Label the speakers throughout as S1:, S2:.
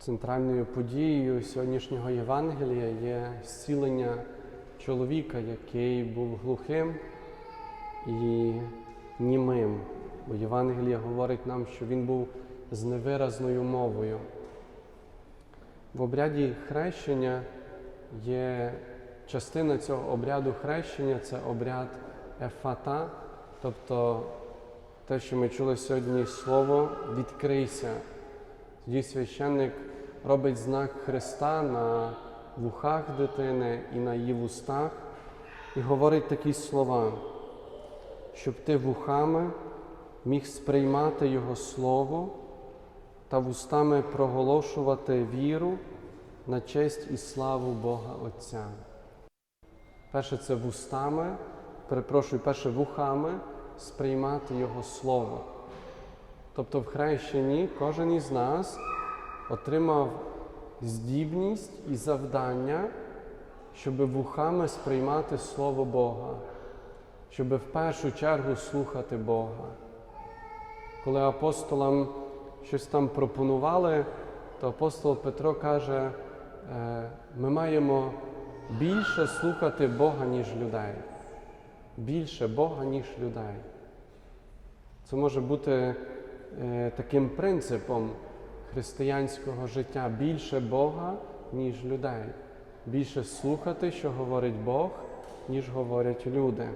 S1: Центральною подією сьогоднішнього Євангелія є зцілення чоловіка, який був глухим і німим. Бо Євангеліє говорить нам, що він був з невиразною мовою. В обряді хрещення є частина цього обряду хрещення це обряд ефата, тобто те, що ми чули сьогодні слово відкрийся. Тоді священник робить знак Христа на вухах дитини і на її вустах і говорить такі слова, щоб ти вухами міг сприймати Його Слово та вустами проголошувати віру на честь і славу Бога Отця. Перше це вустами, перепрошую, перше вухами сприймати Його Слово. Тобто в хрещенні кожен із нас отримав здібність і завдання, щоб вухами сприймати Слово Бога, щоб в першу чергу слухати Бога. Коли апостолам щось там пропонували, то апостол Петро каже, «Е, ми маємо більше слухати Бога, ніж людей. Більше Бога, ніж людей. Це може бути е, таким принципом християнського життя більше Бога, ніж людей. Більше слухати, що говорить Бог, ніж говорять люди.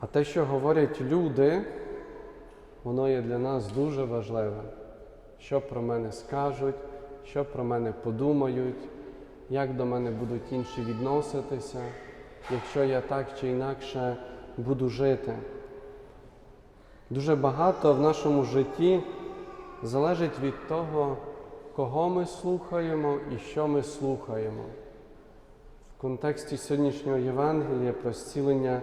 S1: А те, що говорять люди, воно є для нас дуже важливе. Що про мене скажуть, що про мене подумають, як до мене будуть інші відноситися, якщо я так чи інакше буду жити. Дуже багато в нашому житті залежить від того, кого ми слухаємо і що ми слухаємо. В контексті сьогоднішнього Євангелія про зцілення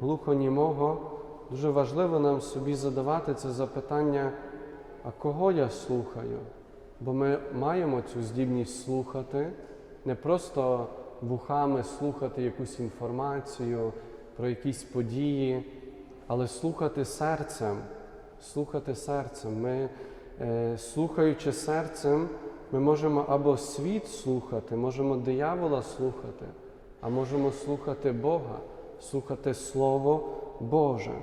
S1: глухонімого дуже важливо нам собі задавати це запитання, а кого я слухаю? Бо ми маємо цю здібність слухати, не просто вухами слухати якусь інформацію про якісь події, але слухати серцем, слухати серцем. Ми, слухаючи серцем, ми можемо або світ слухати, можемо диявола слухати, а можемо слухати Бога, слухати Слово Боже.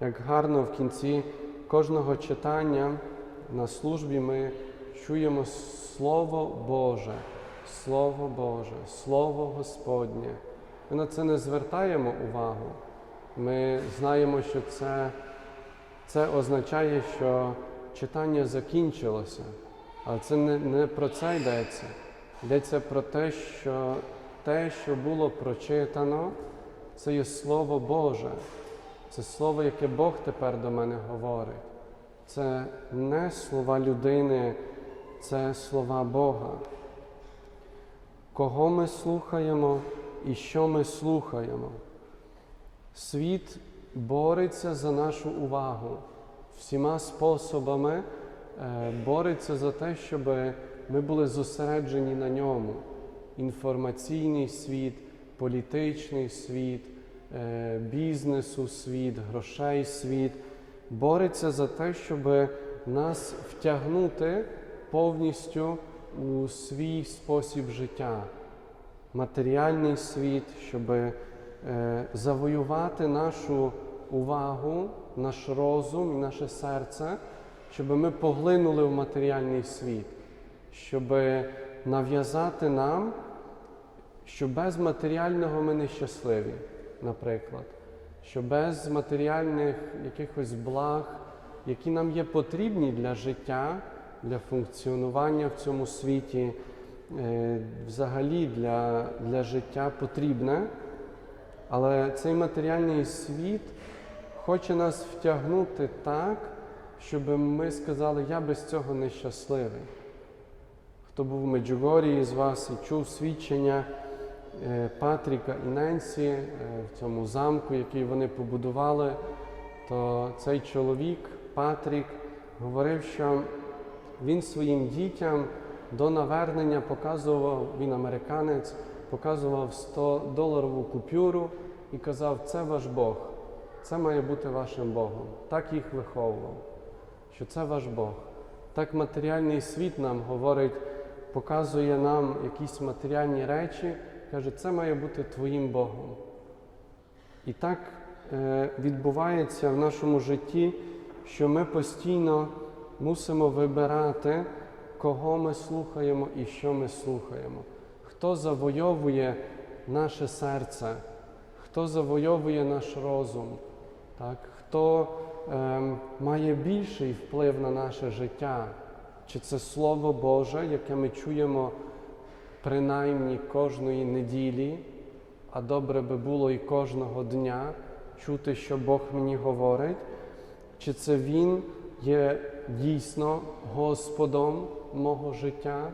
S1: Як гарно в кінці кожного читання на службі ми чуємо Слово Боже, Слово Боже, Слово Господнє. Ми на це не звертаємо увагу. Ми знаємо, що це, це означає, що читання закінчилося. Але це не, не про це йдеться. Йдеться про те, що те, що було прочитано, це є Слово Боже. Це слово, яке Бог тепер до мене говорить. Це не слова людини, це слова Бога. Кого ми слухаємо і що ми слухаємо? Світ бореться за нашу увагу всіма способами, е, бореться за те, щоб ми були зосереджені на ньому. Інформаційний світ, політичний світ, е, бізнесу світ, грошей світ бореться за те, щоб нас втягнути повністю у свій спосіб життя, матеріальний світ, щоб е, завоювати нашу увагу, наш розум і наше серце, щоб ми поглинули в матеріальний світ, щоб нав'язати нам, що без матеріального ми нещасливі, наприклад, що без матеріальних якихось благ, які нам є потрібні для життя, для функціонування в цьому світі, е, взагалі для, для життя потрібне. Але цей матеріальний світ хоче нас втягнути так, щоб ми сказали, я без цього нещасливий. Хто був в Меджугорії з вас і чув свідчення е, Патріка і Ненсі е, в цьому замку, який вони побудували, то цей чоловік, Патрік, говорив, що він своїм дітям до навернення показував, він американець, показував 100-доларову купюру і казав, це ваш Бог, це має бути вашим Богом. Так їх виховував, що це ваш Бог. Так матеріальний світ нам говорить, показує нам якісь матеріальні речі, каже, це має бути твоїм Богом. І так е, відбувається в нашому житті, що ми постійно мусимо вибирати, кого ми слухаємо і що ми слухаємо. Хто завойовує наше серце, хто завойовує наш розум, так? хто ем, має більший вплив на наше життя, чи це Слово Боже, яке ми чуємо принаймні кожної неділі, а добре би було і кожного дня чути, що Бог мені говорить, чи це Він є дійсно Господом мого життя,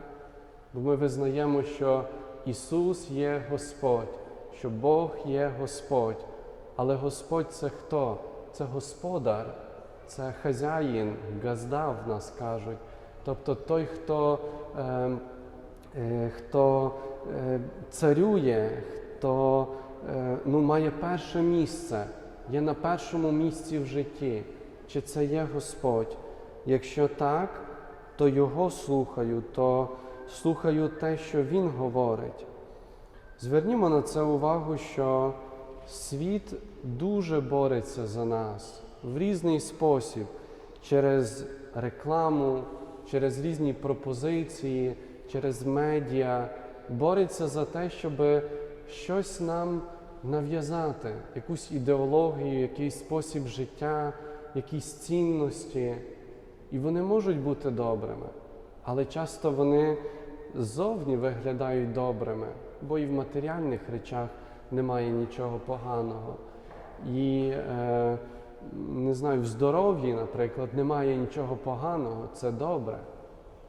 S1: бо ми визнаємо, що Ісус є Господь, що Бог є Господь. Але Господь це хто? Це Господар, це хазяїн, газда в нас кажуть. Тобто той, хто, е, е, хто е, царює, хто е, ну, має перше місце, є на першому місці в житті. Чи це є Господь? Якщо так, то Його слухаю, то слухаю те, що Він говорить. Звернімо на це увагу, що світ дуже бореться за нас в різний спосіб, через рекламу, через різні пропозиції, через медіа, бореться за те, щоб щось нам нав'язати, якусь ідеологію, якийсь спосіб життя, якісь цінності. І вони можуть бути добрими, але часто вони ззовні виглядають добрими, бо і в матеріальних речах немає нічого поганого. І е, не знаю, в здоров'ї, наприклад, немає нічого поганого, це добре.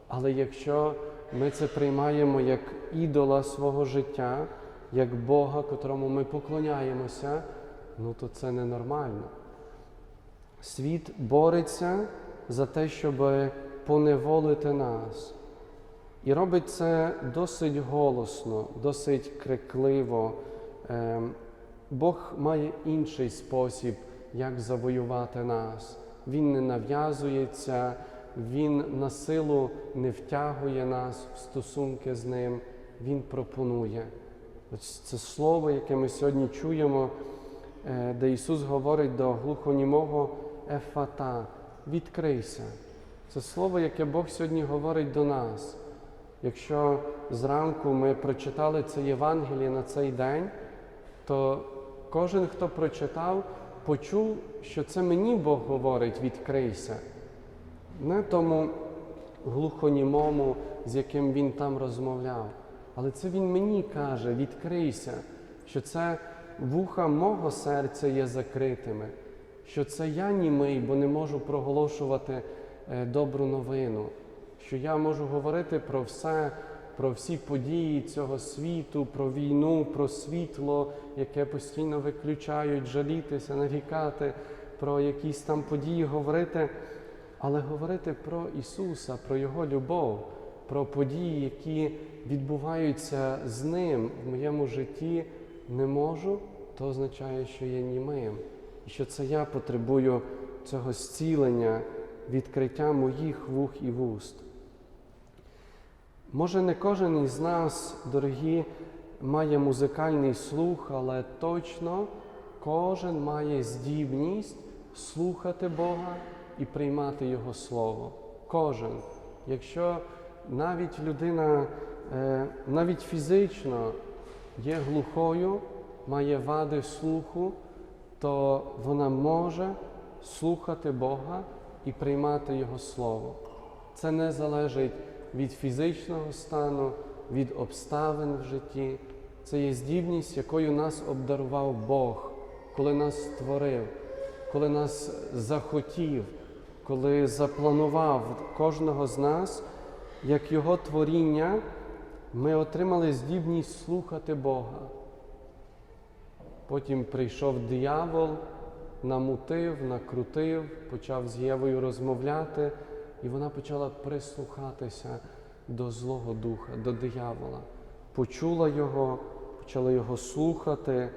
S1: Але якщо ми це приймаємо як ідола свого життя, як Бога, котрому ми поклоняємося, ну то це ненормально. Світ бореться за те, щоб поневолити нас. І робить це досить голосно, досить крикливо. Ем, Бог має інший спосіб, як завоювати нас. Він не нав'язується, Він на силу не втягує нас в стосунки з Ним, Він пропонує. Ось це слово, яке ми сьогодні чуємо, е, де Ісус говорить до глухонімого Ефата, відкрийся. Це слово, яке Бог сьогодні говорить до нас. Якщо зранку ми прочитали це Євангеліє на цей день, то кожен, хто прочитав, почув, що це мені Бог говорить, відкрийся. Не тому глухонімому, з яким він там розмовляв. Але це він мені каже, відкрийся, що це вуха мого серця є закритими, що це я німий, бо не можу проголошувати е, добру новину, що я можу говорити про все, про всі події цього світу, про війну, про світло, яке постійно виключають, жалітися, нарікати, про якісь там події говорити, але говорити про Ісуса, про Його любов, про події, які відбуваються з Ним в моєму житті, не можу, то означає, що я німим, і що це я потребую цього зцілення, відкриття моїх вух і вуст. Може, не кожен із нас, дорогі, має музикальний слух, але точно кожен має здібність слухати Бога і приймати Його Слово. Кожен. Якщо навіть людина, е, навіть фізично є глухою, має вади слуху, то вона може слухати Бога і приймати Його Слово. Це не залежить від фізичного стану, від обставин в житті. Це є здібність, якою нас обдарував Бог, коли нас створив, коли нас захотів, коли запланував кожного з нас, як Його творіння, ми отримали здібність слухати Бога. Потім прийшов диявол, намутив, накрутив, почав з Євою розмовляти, і вона почала прислухатися до Злого Духа, до диявола. Почула його, почала його слухати,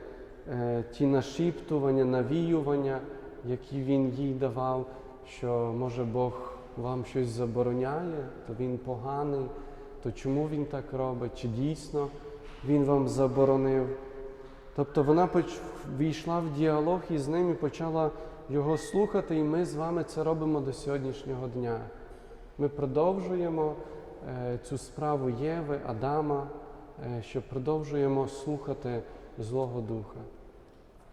S1: е, ті нашіптування, навіювання, які він їй давав, що може Бог вам щось забороняє, то він поганий, то чому він так робить? Чи дійсно він вам заборонив? Тобто вона війшла в діалог із ним і почала його слухати, і ми з вами це робимо до сьогоднішнього дня. Ми продовжуємо е, цю справу Єви, Адама, е, що продовжуємо слухати Злого Духа.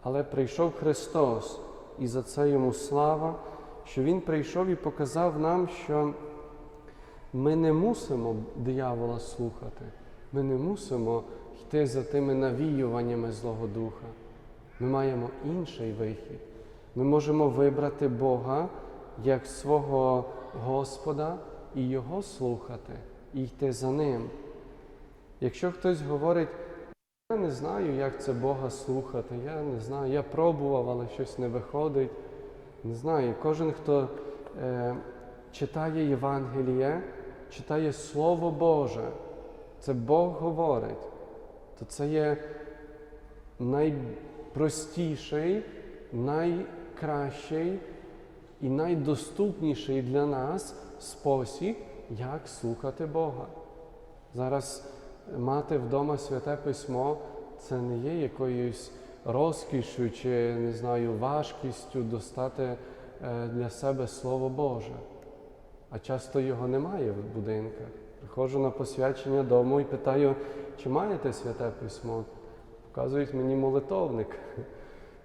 S1: Але прийшов Христос, і за це йому слава, що Він прийшов і показав нам, що ми не мусимо диявола слухати, ми не мусимо йти за тими навіюваннями Злого Духа. Ми маємо інший вихід. Ми можемо вибрати Бога як свого Господа і Його слухати, і йти за Ним. Якщо хтось говорить, я не знаю, як це Бога слухати, я не знаю, я пробував, але щось не виходить. Не знаю, кожен, хто е, читає Євангеліє, читає Слово Боже, це Бог говорить, то це є найпростіший, найкращий і найдоступніший для нас спосіб, як слухати Бога. Зараз мати вдома святе письмо це не є якоюсь розкішю чи не знаю, важкістю достати е, для себе Слово Боже. А часто його немає в будинках. Приходжу на посвячення дому і питаю, чи маєте святе письмо? Показують мені молитовник.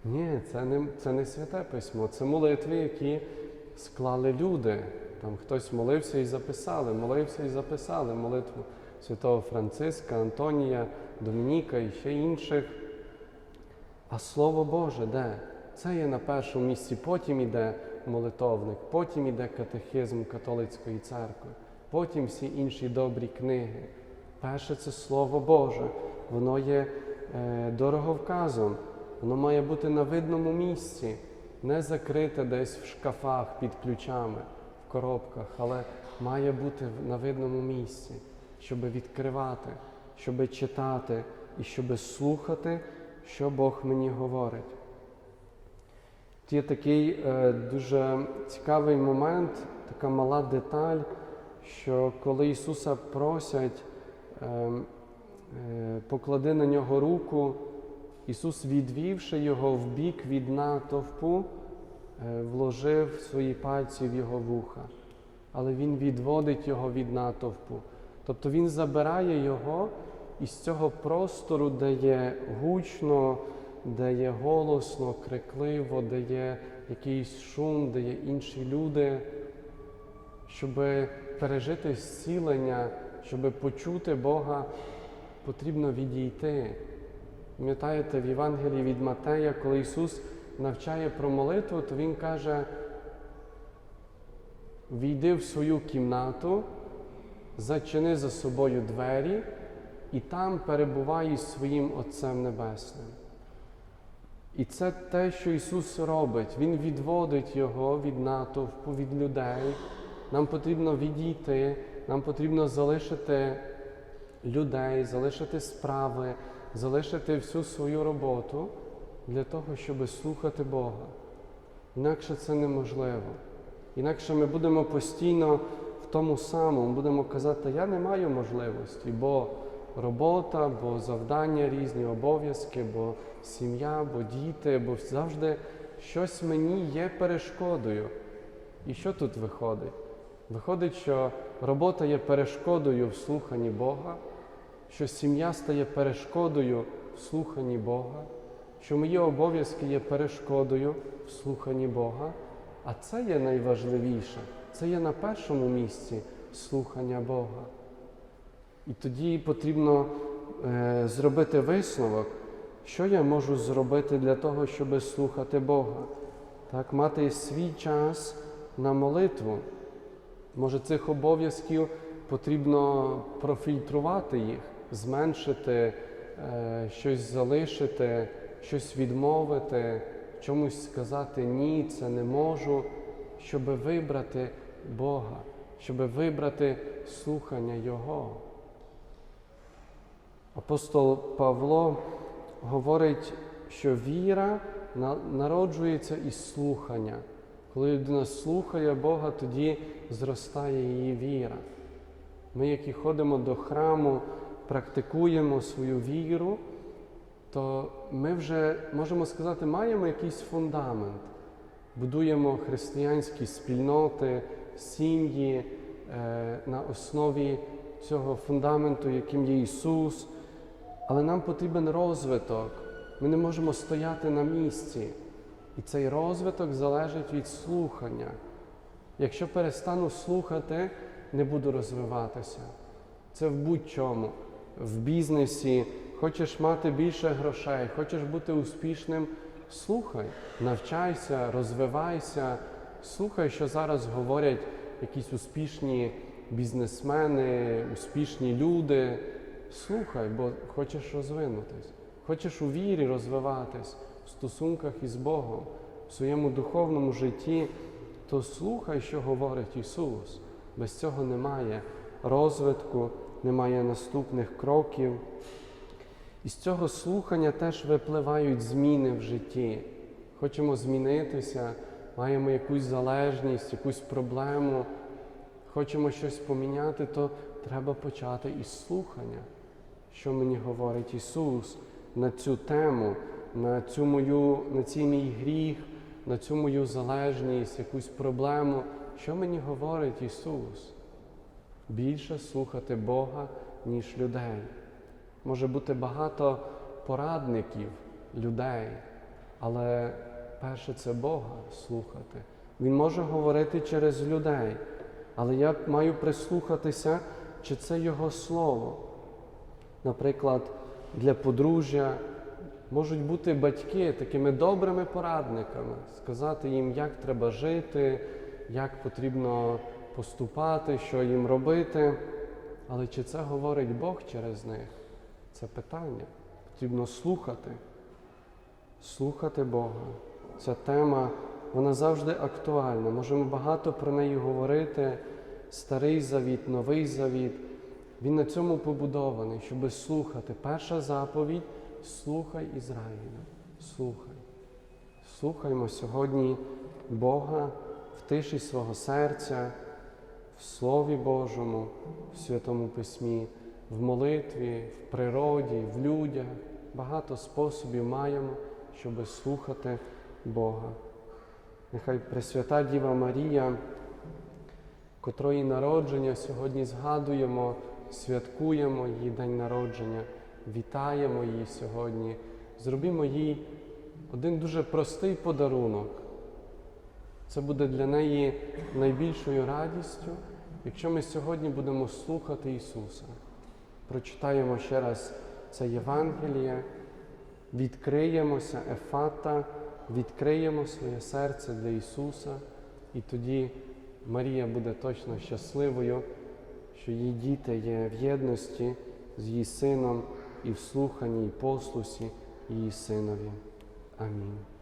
S1: Ні, це не, це не святе письмо, це молитви, які склали люди. Там хтось молився і записали, молився і записали молитву святого Франциска, Антонія, Домініка і ще інших. А Слово Боже де? Це є на першому місці, потім іде молитовник, потім іде катехизм католицької церкви, потім всі інші добрі книги. Перше це Слово Боже, воно є е, дороговказом, воно має бути на видному місці, не закрите десь в шкафах під ключами, в коробках, але має бути на видному місці, щоб відкривати, щоб читати і щоб слухати, що Бог мені говорить. Є такий е, дуже цікавий момент, така мала деталь, що коли Ісуса просять, е, е, поклади на нього руку, Ісус, відвівши його в бік від натовпу, е, вложив свої пальці в його вуха, але Він відводить його від натовпу. Тобто Він забирає його із цього простору, де є гучно, де є голосно, крикливо, де є якийсь шум, де є інші люди, щоб пережити зцілення, щоб почути Бога, потрібно відійти. Пам'ятаєте, в Євангелії від Матея, коли Ісус навчає про молитву, то Він каже: війди в свою кімнату, зачини за собою двері і там перебувай із своїм Отцем Небесним. І це те, що Ісус робить. Він відводить Його від натовпу, від людей. Нам потрібно відійти, нам потрібно залишити людей, залишити справи, залишити всю свою роботу для того, щоб слухати Бога. Інакше це неможливо. Інакше ми будемо постійно в тому самому, будемо казати, я не маю можливості, бо робота, бо завдання, різні обов'язки, бо сім'я, бо діти, бо завжди щось мені є перешкодою. І що тут виходить? Виходить, що робота є перешкодою в слуханні Бога, що сім'я стає перешкодою в слуханні Бога, що мої обов'язки є перешкодою в слуханні Бога. А це є найважливіше. Це є на першому місці слухання Бога. І тоді потрібно е, зробити висновок, що я можу зробити для того, щоб слухати Бога. Так, мати свій час на молитву. Може, цих обов'язків потрібно профільтрувати їх, зменшити, е, щось залишити, щось відмовити, чомусь сказати ні, це не можу, щоб вибрати Бога, щоб вибрати слухання Його. Апостол Павло говорить, що віра народжується із слухання. Коли людина слухає Бога, тоді зростає її віра. Ми, які ходимо до храму, практикуємо свою віру, то ми вже, можемо сказати, маємо якийсь фундамент. Будуємо християнські спільноти, сім'ї е, на основі цього фундаменту, яким є Ісус. Але нам потрібен розвиток. Ми не можемо стояти на місці. І цей розвиток залежить від слухання. Якщо перестану слухати, не буду розвиватися. Це в будь-чому. В бізнесі, хочеш мати більше грошей, хочеш бути успішним, слухай, навчайся, розвивайся, слухай, що зараз говорять якісь успішні бізнесмени, успішні люди. Слухай, бо хочеш розвинутись, хочеш у вірі розвиватись в стосунках із Богом, в своєму духовному житті, то слухай, що говорить Ісус. Без цього немає розвитку, немає наступних кроків. І з цього слухання теж випливають зміни в житті. Хочемо змінитися, маємо якусь залежність, якусь проблему, хочемо щось поміняти, то треба почати із слухання, що мені говорить Ісус на цю тему, на, цю мою, на цей мій гріх, на цю мою залежність, якусь проблему. Що мені говорить Ісус? Більше слухати Бога, ніж людей. Може бути багато порадників, людей, але перше це Бога слухати. Він може говорити через людей, але я маю прислухатися, чи це Його Слово. Наприклад, для подружжя можуть бути батьки такими добрими порадниками, сказати їм, як треба жити, як потрібно поступати, що їм робити. Але чи це говорить Бог через них? Це питання. Потрібно слухати, слухати Бога. Ця тема, вона завжди актуальна. Можемо багато про неї говорити. Старий завіт, новий завіт. Він на цьому побудований, щоб слухати. Перша заповідь слухай Ізраїля. Слухай. Слухаймо сьогодні Бога в тиші свого серця, в Слові Божому, в Святому Письмі, в молитві, в природі, в людях. Багато способів маємо, щоб слухати Бога. Нехай Пресвята Діва Марія, котрої народження сьогодні згадуємо, святкуємо її день народження, вітаємо її сьогодні, зробімо їй один дуже простий подарунок. Це буде для неї найбільшою радістю, якщо ми сьогодні будемо слухати Ісуса. Прочитаємо ще раз це Євангеліє, відкриємося, ефата, відкриємо своє серце для Ісуса, і тоді Марія буде точно щасливою, що її діти є в єдності з її сином і в слуханні, і послусі її синові. Амінь.